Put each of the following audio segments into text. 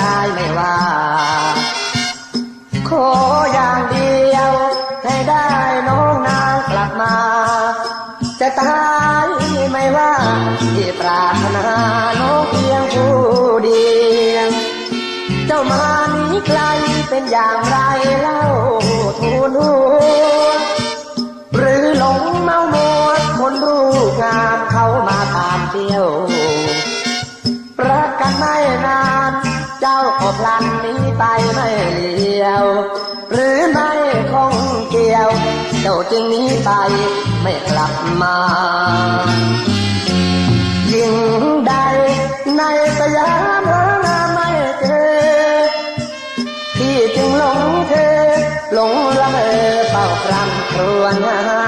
ตายไม่ว่า ขออย่างเดียว ให้ได้น้องนางกลับมา จะตายไม่ว่าที่ปรารถนาน้องเพียงผู้เดียวเจ้ามานี้ไกลเป็นอย่างไรเล่าทูลหัวหรือหลงเมามัวคนรูปงามเขามาตามเที่ยว ก็พลันหนี้ไปไม่เลียว หรือไม่คงเกี่ยว เจ้าจึงหนี้ไปไม่กลับมายิ่งใดในสยามหาไม่เจอพี่จึงหลงเธอหลงละเมอเป่าพรำครวญหา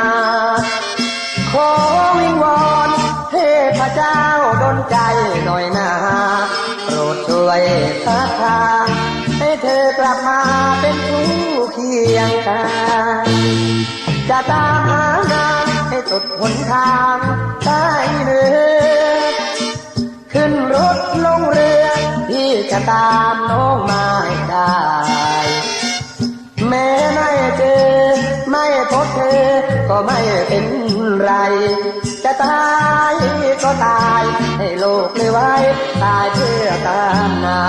ขอวิงวอนเทพเจ้าดลใจ ช่วยทักทางให้เธอกลับมาเป็นผู้เคียงกายจะตามหางานให้สุดหนทางได้เนื้อขึ้นรถลงเรือที่จะตามน้องมา จะตายก็ตายให้โลกไม่ไว้ตายเพื่อตามนา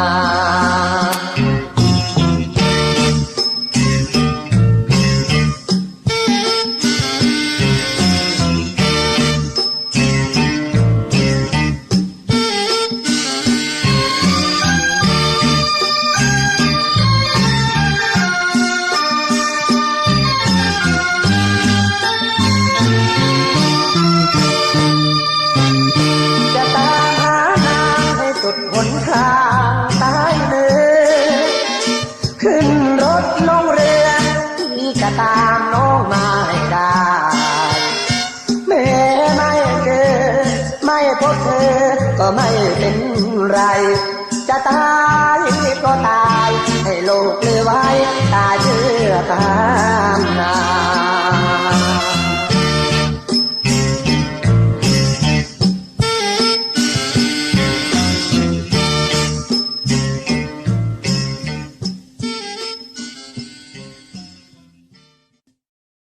ไม่เป็นไร จะตายก็ตาย ให้โลกเลยไว้ตายเชื่อตาย